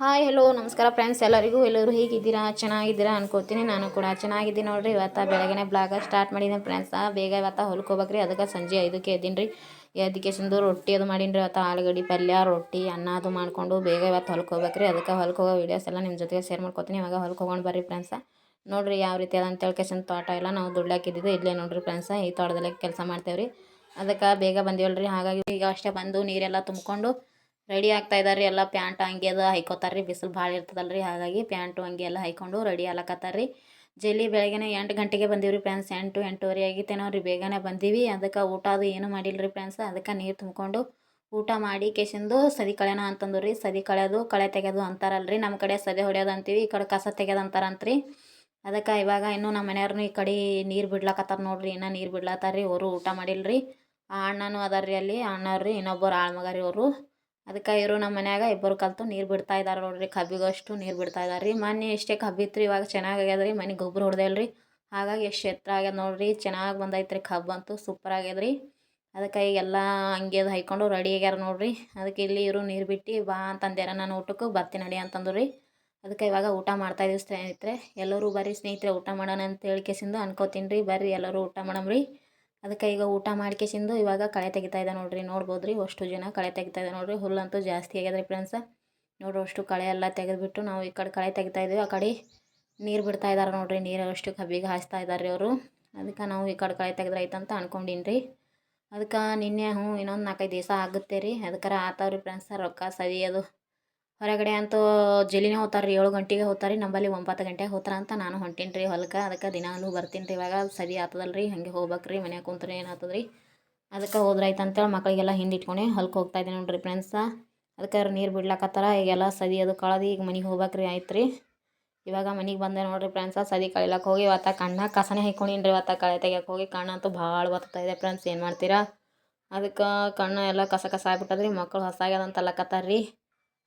Hi hello ನಮಸ್ಕಾರ friends ಎಲ್ಲರಿಗೂ, ಎಲ್ಲರೂ ಹೇಗಿದ್ದೀರಾ? ಚೆನ್ನಾಗಿದ್ದೀರಾ ಅನ್ಕೋತೀನಿ. ನಾನು ಕೂಡ ಚೆನ್ನಾಗಿದ್ದೀನಿ ನೋಡಿರಿ. ಇವತ್ತು ಬೆಳಗ್ಗೆ ಬ್ಲಾಗ ಸ್ಟಾರ್ಟ್ ಮಾಡಿದ್ದೀನಿ ಫ್ರೆಂಡ್ಸ್ ಬೇಗ ಇವತ್ತು ಹೊಲ್ಕೋಬೇಕ್ರಿ ಅದಕ್ಕೆ ಸಂಜೆ ಐದಕ್ಕೆ ಎದ್ದೀನಿ ಅದಕ್ಕೆ ಚಂದು ರೊಟ್ಟಿ ಅದು ಮಾಡೀನಿ ರೀ ಇವತ್ತು ಆಲೂಗಡ್ಡೆ, ಪಲ್ಯ, ರೊಟ್ಟಿ, ಅನ್ನ ಅದು ಮಾಡಿಕೊಂಡು ಬೇಗ ಇವತ್ತು ಹೊಲ್ಕೋಬೇಕ್ರಿ ಅದಕ್ಕೆ ಹೊಲ್ಕೋಗೋ ವೀಡಿಯೋಸ್ ಎಲ್ಲ ನಿಮ್ಮ ಜೊತೆಗೆ ಶೇರ್ ಮಾಡ್ಕೊತೀನಿ. ಇವಾಗ ಹೊಲ್ಕೊಂಡು ಬರ್ರಿ ಫ್ರೆಂಡ್ಸ ನೋಡಿರಿ ಯಾವ ರೀತಿ ಅದಂತ ಅಂತೇಳಿ ಕೆಸನ್ ತೋಟ ಎಲ್ಲ ನಾವು ದುಡ್ಲಾಕಿದ್ದು ಇಲ್ಲೇ ನೋಡಿರಿ ಫ್ರೆಂಡ್ಸ ಈ ತೋಟದಲ್ಲೇ ಕೆಲಸ ಮಾಡ್ತೇವೆ ರೀ ಅದಕ್ಕೆ ಬೇಗ ಬಂದಿವಲ್ರಿ. ಹಾಗಾಗಿ ಈಗ ಅಷ್ಟೇ ಬಂದು ನೀರೆಲ್ಲ ತುಂಬಿಕೊಂಡು ರೆಡಿ ಆಗ್ತಾ ಇದ್ದಾರೆ ಎಲ್ಲ ಪ್ಯಾಂಟ್ ಅಂಗಿ ಅದು ಹೈಕೋತಾರೆ ರೀ ಬಿಸಿಲು ಭಾಳ ಇರ್ತದಲ್ಲ ರೀ ಹಾಗಾಗಿ ಪ್ಯಾಂಟು, ಅಂಗಿ ಎಲ್ಲ ಹೈಕೊಂಡು ರೆಡಿ ಆಗ್ಲಕತ್ತಾರೆ ಜಲ್ಲಿ ಬೆಳಗ್ಗೆ ಎಂಟು ಗಂಟೆಗೆ ಬಂದೀವಿ ಫ್ರೆಂಡ್ಸ್, ಎಂಟು, ಎಂಟೂವರೆ ಆಗಿತ್ತೇನೋ ರೀ ಬೇಗನೆ ಬಂದೀವಿ. ಅದಕ್ಕೆ ಊಟ ಅದು ಏನೂ ಮಾಡಿಲ್ಲ ರೀ ಫ್ರೆಂಡ್ಸ್, ಅದಕ್ಕೆ ನೀರು ತುಂಬಿಕೊಂಡು ಊಟ ಮಾಡಿ ಕೇಸಿಂದು ಸದಿ ಕಳೆನ ಅಂತಂದು ರೀ ಸದಿ ಕಳೆಯೋದು, ಕಳೆ ತೆಗೆಯೋದು ರೀ ನಮ್ಮ ಕಡೆ ಸದಿ ಹೊಡೆಯೋದು ಅಂತೀವಿ, ಈ ಕಡೆ ಕಸ ತೆಗೆಯೋದು ಅಂತಾರಂತ್ರಿ. ಅದಕ್ಕೆ ಇವಾಗ ಇನ್ನೂ ನಮ್ಮ ಮನೆಯವ್ರನ್ನ ಈ ಕಡೆ ನೀರು ಬಿಡ್ಲಕತ್ತಾರ ನೋಡ್ರಿ, ಇನ್ನೂ ನೀರು ಬಿಡ್ಲತ್ತಾರ ರೀ ಅವರು ಊಟ ಮಾಡಿಲ್ಲ ರೀ ಆ ಅಣ್ಣನೂ ಅದಾರ ರೀ ಅಲ್ಲಿ ಅಣ್ಣವ್ರಿ ಇನ್ನೊಬ್ಬರು ಆಳ್ಮಗಾರಿ ಅವರು. ಅದಕ್ಕೆ ಇವರು ನಮ್ಮ ಮನ್ಯಾಗ ಇಬ್ಬರು ಕಲ್ತು ನೀರು ಬಿಡ್ತಾ ಇದ್ದಾರೆ ನೋಡ್ರಿ, ಕಬ್ಬಿಗಷ್ಟು ನೀರು ಬಿಡ್ತಾ ಇದ್ದಾರೆ ರೀ. ಮೊನ್ನೆ ಎಷ್ಟೇ ಕಬ್ಬಿತ್ತು ಇವಾಗ ಚೆನ್ನಾಗಿ ಆಗ್ಯದ ರೀ. ಮನೆ ಗೊಬ್ಬರ ಹೊಡೆದಲ್ಲ ರೀ. ಹಾಗಾಗಿ ಎಷ್ಟು ಎತ್ತರ ಆಗ್ಯದ ನೋಡ್ರಿ. ಚೆನ್ನಾಗಿ ಬಂದೈತೆ ರೀ ಕಬ್ಬು ಅಂತೂ ಸೂಪರ್ ಆಗ್ಯದ ರೀ. ಅದಕ್ಕೆ ಈಗೆಲ್ಲ ಹಂಗೆ ಅದು ಹೈಕೊಂಡು ರೆಡಿ ಆಗ್ಯಾರ ನೋಡ್ರಿ. ಅದಕ್ಕೆ ಇಲ್ಲಿ ಇವರು ನೀರು ಬಿಟ್ಟು ಬಾ ಅಂತಂದ್ಯಾರ. ನಾನು ಊಟಕ್ಕೆ ಬರ್ತೀನಿ ನಡಿ ಅಂತಂದು ರೀ. ಅದಕ್ಕೆ ಇವಾಗ ಊಟ ಮಾಡ್ತಾಯಿದ್ದೀವಿ ಸ್ನೇಹಿತರೆ. ಎಲ್ಲರೂ ಬರ್ರಿ ಸ್ನೇಹಿತರೆ, ಊಟ ಮಾಡೋಣ ಅಂತ ಹೇಳ್ಕೆಸಿಂದು ಅನ್ಕೋತೀನಿ ರೀ. ಬರ್ರಿ ಎಲ್ಲರೂ ಊಟ ಮಾಡಮ್ರಿ ಅದಕ್ಕೆ ಈಗ ಊಟ ಮಾಡ್ಕೆಸಿಂದು ಇವಾಗ ಕಳೆ ತೆಗಿತಾ ಇದೆ ನೋಡ್ರಿ ನೋಡ್ಬೋದು ರೀ ಅಷ್ಟು ಜನ ಕಳೆ ತೆಗಿತಾ ಇದೆ ನೋಡ್ರಿ? ಹುಲ್ಲಂತೂ ಜಾಸ್ತಿ ಆಗ್ಯದ ರೀ ಫ್ರೆಂಡ್ಸ ನೋಡ್ರಿ ಅಷ್ಟು ಕಳೆ ಎಲ್ಲ ತೆಗೆದುಬಿಟ್ಟು ನಾವು ಈ ಕಡೆ ಕಳೆ ತೆಗಿತಾ ಇದ್ದೀವಿ ಆ ಕಡೆ ನೀರು ಬಿಡ್ತಾ ಇದ್ದಾರೆ ನೋಡ್ರಿ, ನೀರು ಅಷ್ಟು ಕಬ್ಬಿಗೆ ಹಾಯಿಸ್ತಾ ಇದ್ದಾರೆ ರೀ ಅವರು. ಅದಕ್ಕೆ ನಾವು ಈ ಕಡೆ ಕಳೆ ತೆಗೆದ್ರೆ ಐತಂತ ಅನ್ಕೊಂಡೀನಿ ರೀ ಅದಕ್ಕೆ ನಿನ್ನೆ ಹ್ಞೂ ಇನ್ನೊಂದು ನಾಲ್ಕೈದು ದಿವಸ ಆಗುತ್ತೆ ರೀ. ಅದಕ್ಕಾರ ಆತಾವ್ರಿ ಫ್ರೆಂಡ್ಸ ರೊಕ್ಕ ಸವಿಯೋದು ಹೊರಗಡೆ ಅಂತೂ ಜಲ್ಲಿನೇ ಹೋಗ್ತಾರೆ ರೀ ಏಳು ಗಂಟೆಗೆ ಹೋಗ್ತಾರೆ ರೀ ನಮ್ಮಲ್ಲಿ ಒಂಬತ್ತು ಗಂಟೆಗೆ ಹೋಗ್ತಾರೆ ಅಂತ ನಾನು ಹೊಂಟೀನಿ ರೀ ಹೊಲಕ್ಕೆ. ಅದಕ್ಕೆ ದಿನಾನು ಬರ್ತೀನಿ ರೀ, ಇವಾಗ ಸರಿ ಆತದಲ್ಲ ರೀ ಹಂಗೆ ಹೋಗ್ಬೇಕು ರೀ ಮನ್ಯಾಗ ಕುಂತ್ರೆ ಏನಾಗ್ತದೆ ರೀ ಅದಕ್ಕೆ ಹೋದ್ರಾಯ್ತು ಅಂತೇಳಿ ಮಕ್ಕಳಿಗೆಲ್ಲ ಹಿಂದೆ ಇಟ್ಕೊಂಡು ಹೊಲಕ್ಕೆ ಹೋಗ್ತಾ ಇದ್ದೀನಿ ನೋಡ್ರಿ ಫ್ರೆಂಡ್ಸ ಅದಕ್ಕೆ ನೀರು ಬಿಡ್ಲಾಕತ್ತಾರ, ಈಗೆಲ್ಲ ಸದಿ ಅದು ಕಳೆದು, ಈಗ ಮನೆಗೆ ಹೋಗ್ಬೇಕು ರೀ ಆಯ್ತು ರೀ ಇವಾಗ ಮನೆಗೆ ಬಂದೆ ನೋಡ್ರಿ ಫ್ರೆಂಡ್ಸ ಸದಿ ಕಳಿಲಕ್ಕೆ ಹೋಗಿ, ಇವತ್ತ ಕಣ್ಣ ಕಸನೇ ಹಾಕೊಂಡೀನಿ ರೀ ಇವತ್ತ ಕಳೆ ತೆಗಿಯಕ್ಕೆ ಹೋಗಿ ಕಣ್ಣಂತೂ ಭಾಳ ಬರ್ತಾ ಇದೆ ಫ್ರೆಂಡ್ಸ್ ಏನು ಮಾಡ್ತೀರಾ? ಅದಕ್ಕೆ ಕಣ್ಣು ಎಲ್ಲ ಕಸ ಕಸ ಆಗ್ಬಿಟ್ಟದ್ರಿ ಮಕ್ಕಳು ಹೊಸಾಗ್ಯದ ಅಂತ ಅಲ್ಲಕತ್ತಾರ ರೀ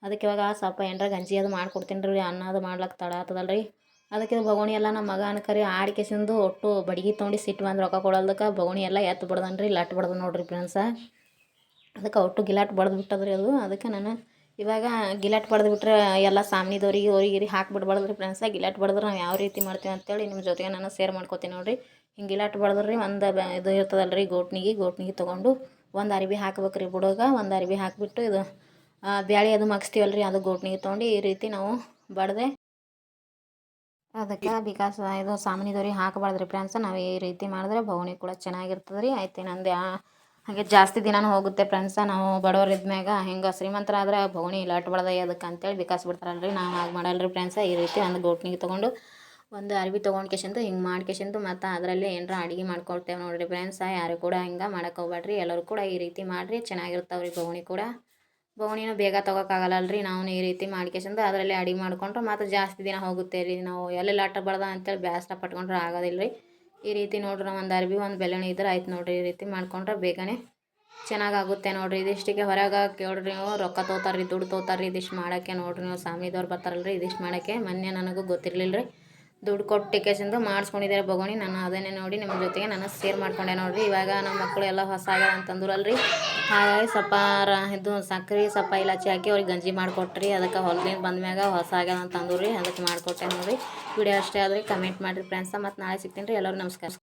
ಅದಕ್ಕೆ ಇವಾಗ ಸ್ವಲ್ಪ ಏನರ ಗಂಜಿ ಅದು ಮಾಡ್ಕೊಡ್ತೀನಿ ರೀ, ಅನ್ನ ಅದು ಮಾಡ್ಲಕ್ಕೆ ತಡ ಆಗ್ತದಲ್ಲ ರೀ ಅದಕ್ಕೆ ಬಗೋಣಿ ಎಲ್ಲ ನಮ್ಮ ಮಗ ಅನ್ಕರಿ ಆಡ್ಕೇಸಿಂದು ಒಟ್ಟು ಬಡಿಗೆ ತೊಗೊಂಡು ಸಿಟ್ಟು ಬಂದು ರೊಕ್ಕ ಕೊಡೋದಕ್ಕೆ ಬಗೋಣಿ ಎಲ್ಲ ಎತ್ತು ಬಿಡ್ದನ್ ರೀ ಲಟ್ ಬಿಡ್ದು ನೋಡ್ರಿ ಫ್ರೆಂಡ್ಸ. ಅದಕ್ಕೆ ಒಟ್ಟು ಗಿಲಾಟ್ ಬಡ್ದು ಬಿಟ್ಟದ್ರಿ ಅದು. ಅದಕ್ಕೆ ನಾನು ಇವಾಗ ಗಿಲಾಟ್ ಬಡ್ದು ಬಿಟ್ರೆ ಎಲ್ಲ ಸಾಮ್ನಿದವ್ರಿಗೆ, ಅವ್ರಿಗೆ ಹಾಕಿ ಬಿಡ್ಬಾರ್ದು ರೀ ಫ್ರೆಂಡ್ಸ. ಗಿಲಾಟ್ ಬಡ್ದ್ರೆ ನಾವು ಯಾವ ರೀತಿ ಮಾಡ್ತೀವಿ ಅಂತೇಳಿ ನಿಮ್ಮ ಜೊತೆಗೆ ನಾನು ಶೇರ್ ಮಾಡ್ಕೊತೀನಿ ನೋಡಿರಿ. ಹಿಂಗೆ ಗಿಲಾಟ್ ಬಡ್ದ್ರಿ ಒಂದು ಇದು ಇರ್ತದಲ್ಲ ರೀ ಗೋಟ್ನಿಗೆ ಗೋಟ್ನಿಗೆ ತೊಗೊಂಡು ಒಂದು ಅರಿವಿ ಹಾಕ್ಬೇಕು ರೀ ಬುಡಗ, ಒಂದು ಅರಿವಿ ಹಾಕಿಬಿಟ್ಟು ಇದು ಬ್ಯಾಳೆ ಅದು ಮಗ್ಸ್ತೀವಲ್ಲ ಅದು ಗೋಟ್ನಿಗೆ ತೊಗೊಂಡು ಈ ರೀತಿ ನಾವು ಬಡ್ದೆ ಅದಕ್ಕೆ ಬಿಕಾಸ್ ಇದು ಸಾಮಾನ್ಯದವ್ರಿಗೆ ಹಾಕಬಾರ್ದು ರೀ ಫ್ರೆಂಡ್ಸ್ ನಾವು ಈ ರೀತಿ ಮಾಡಿದ್ರೆ ಬವಣಿ ಕೂಡ ಚೆನ್ನಾಗಿರ್ತದೆ ರೀ ಆಯ್ತು ನಂದು ಹಾಗೆ ಜಾಸ್ತಿ ದಿನಾನು ಹೋಗುತ್ತೆ ಫ್ರೆಂಡ್ಸ ನಾವು ಬಡವ್ರ ಇದ್ಮ್ಯಾಗ ಶ್ರೀಮಂತ್ರ ಆದ್ರೆ ಬವಣಿ ಲಾಟ್ ಬಡ್ದ ಅದಕ್ಕೆ ಅಂತೇಳಿ ಬಿಕಾಸ್ ಬಿಡ್ತಾರಲ್ಲ ರೀ ನಾವು ಹಾಗೆ ಮಾಡಲ್ಲ ರೀ ಫ್ರೆಂಡ್ಸ ಈ ರೀತಿ ಒಂದು ಗೋಟ್ನಿಗೆ ತೊಗೊಂಡು ಒಂದು ಅರ್ವಿ ತೊಗೊಂಡು ಹಿಂಗೆ ಮಾಡ್ಕೆಶಂದು ಮತ್ತು ಅದರಲ್ಲಿ ಏನರ ಅಡುಗೆ ಮಾಡ್ಕೊಳ್ತೇವೆ ನೋಡಿರಿ ಫ್ರೆಂಡ್ಸ ಯಾರು ಕೂಡ ಹಿಂಗೆ ಹೋಗ್ಬೇಡ್ರಿ ಎಲ್ಲರೂ ಕೂಡ ಈ ರೀತಿ ಮಾಡಿರಿ, ಚೆನ್ನಾಗಿರ್ತಾವ್ರಿ ಬವಣಿ ಕೂಡ. ಬವಣಿನೂ ಬೇಗ ತೊಗೋಕ್ಕಾಗಲ್ಲ ರೀ ನಾವು ಈ ರೀತಿ ಮಾಡ್ಕೇಶಂದು ಅದರಲ್ಲಿ ಅಡಿಗೆ ಮಾಡ್ಕೊಂಡ್ರೆ ಮತ್ತು ಜಾಸ್ತಿ ದಿನ ಹೋಗುತ್ತೆ ರೀ ನಾವು ಎಲ್ಲೆಲ್ಲ ಲಾಟ ಬಡ್ದ ಅಂತೇಳಿ ಬೇಸರ ಪಟ್ಕೊಂಡ್ರೆ ಆಗೋದಿಲ್ಲ ರೀ ಈ ರೀತಿ ನೋಡ್ರಿ ಒಂದು ಅರ್ಬಿ ಒಂದು ಬೆಳ್ಳುಳ್ಳಿ ಇದ್ರೆ ಆಯ್ತು ನೋಡಿರಿ. ಈ ರೀತಿ ಮಾಡ್ಕೊಂಡ್ರೆ ಬೇಗನೆ ಚೆನ್ನಾಗಾಗುತ್ತೆ ನೋಡಿರಿ. ಇದಿಷ್ಟಿಗೆ ಹೊರಗೆ ಕೇಳ್ರಿ ನೀವು, ರೊಕ್ಕ ತೊಗೋತಾರ್ರಿ ದುಡ್ಡು ತೊಗೋತಾರ್ರಿ ಇದಿಷ್ಟು ಮಾಡೋಕ್ಕೆ ನೋಡಿರಿ ನೀವು. ಬರ್ತಾರಲ್ಲ ರೀ ಇದಿಷ್ಟು ಮಾಡೋಕ್ಕೆ. ಮೊನ್ನೆ ನನಗೂ ಗೊತ್ತಿರಲಿಲ್ಲ ರೀ ದುಡ್ಡು ಕೊಟ್ಟು ಟಿಕೆಸಿಂದು ಮಾಡಿಸ್ಕೊಂಡಿದ್ದಾರೆ ಬಗೋಣಿ ನಾನು ಅದನ್ನೇ ನೋಡಿ ನಿಮ್ಮ ಜೊತೆಗೆ ನಾನು ಶೇರ್ ಮಾಡ್ಕೊಂಡೆ ನೋಡಿರಿ. ಇವಾಗ ನಮ್ಮ ಮಕ್ಕಳು ಎಲ್ಲ ಹೊಸ ಆಗ್ಯಾರ ಅಂತಂದ್ರಲ್ರಿ. ಹಾಗಾಗಿ ಸ್ವಲ್ಪ ಇದು ಸಕ್ಕರೆ ಸ್ವಲ್ಪ ಇಲಾಚಿ ಹಾಕಿ ಅವ್ರಿಗೆ ಗಂಜಿ ಮಾಡಿಕೊಟ್ರಿ. ಅದಕ್ಕೆ ಹೊಲದಿಂದ ಬಂದ್ಮ್ಯಾಗ ಹೊಸ ಆಗ್ಯಾರ ಅಂತಂದ್ರಿ ಅದಕ್ಕೆ ಮಾಡಿಕೊಟ್ಟೆ ನೋಡಿರಿ. ವಿಡಿಯೋ ಅಷ್ಟೇ ಆದರೆ. ಕಮೆಂಟ್ ಮಾಡಿರಿ ಫ್ರೆಂಡ್ಸ ಮತ್ತು ನಾಳೆ ಸಿಗ್ತೀನಿ ರೀ. ಎಲ್ಲರೂ ನಮಸ್ಕಾರ.